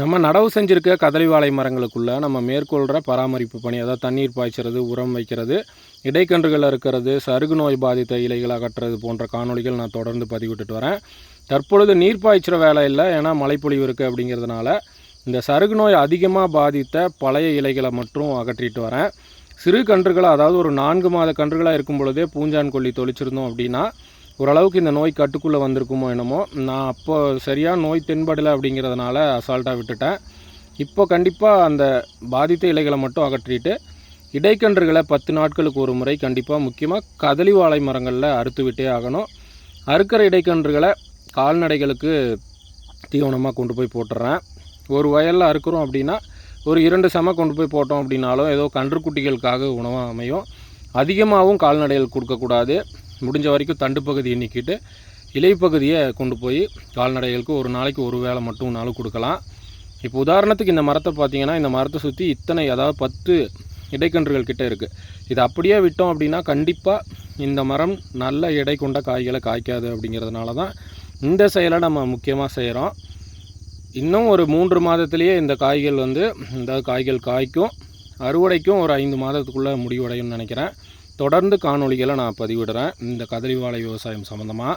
நம்ம நடவு செஞ்சுருக்க கதலி வாழை மரங்களுக்குள்ளே நம்ம மேற்கொள்கிற பராமரிப்பு பணி அதாவது தண்ணீர் பாய்ச்சறது உரம் வைக்கிறது இடைக்கன்றுகள் இருக்கிறது சருகு நோய் பாதித்த இலைகளை அகற்றுறது போன்ற காணொளிகள் நான் தொடர்ந்து பதிவிட்டுட்டு வரேன். தற்பொழுது நீர் பாய்ச்சுற வேலை இல்லை ஏன்னா மழைப்பொழிவு இருக்குது அப்படிங்கிறதுனால இந்த சருகு நோய் அதிகமாக பாதித்த பழைய இலைகளை மட்டும் அகற்றிட்டு வரேன். சிறு கன்றுகளை அதாவது ஒரு நான்கு மாத கன்றுகளாக இருக்கும் பொழுதே பூஞ்சான் கொல்லி தொழிச்சிருந்தோம் அப்படின்னா ஓரளவுக்கு இந்த நோய் கட்டுக்குள்ளே வந்திருக்குமோ என்னமோ நான் அப்போ சரியாக நோய் தென்படலை அப்படிங்கிறதுனால அசால்ட்டாக விட்டுட்டேன். இப்போ கண்டிப்பாக அந்த பாதித்த இலைகளை மட்டும் அகற்றிட்டு இடைக்கன்றுகளை பத்து நாட்களுக்கு ஒரு முறை கண்டிப்பாக முக்கியமாக கதலி வாழை மரங்களில் அறுத்துவிட்டே ஆகணும். அறுக்கிற இடைக்கன்றுகளை கால்நடைகளுக்கு தீவனமாக கொண்டு போய் போட்டுறேன். ஒரு வயலில் அறுக்கிறோம் அப்படின்னா ஒரு இரண்டு செம கொண்டு போய் போட்டோம் அப்படின்னாலும் ஏதோ கன்றுக்குட்டிகளுக்காக உணவாக அமையும். அதிகமாகவும் கால்நடைகள் கொடுக்கக்கூடாது. முடிஞ்ச வரைக்கும் தண்டு பகுதியை நீக்கிட்டு இலைப்பகுதியை கொண்டு போய் கால்நடைகளுக்கு ஒரு நாளைக்கு ஒரு வேளை மட்டும் நாளும் கொடுக்கலாம். இப்போ உதாரணத்துக்கு இந்த மரத்தை பார்த்தீங்கன்னா இந்த மரத்தை சுற்றி இத்தனை அதாவது பத்து இடைக்கன்றுகள் கிட்ட இருக்குது இது அப்படியே விட்டோம் அப்படின்னா கண்டிப்பாக இந்த மரம் நல்ல எடை கொண்ட காய்களை காய்க்காது அப்படிங்கிறதுனால தான் இந்த செயலை நம்ம முக்கியமாக செய்கிறோம் இன்னும் ஒரு மூன்று மாதத்துலேயே இந்த காய்கள் வந்து இந்த காய்கள் காய்க்கும். அறுவடைக்கும் ஒரு ஐந்து மாதத்துக்குள்ளே முடிவடையும்னு நினைக்கிறேன். தொடர்ந்து காணொளிகளை நான் பதிவிடுறேன். இந்த கதரிவாழை விவசாயம் சம்மந்தமாக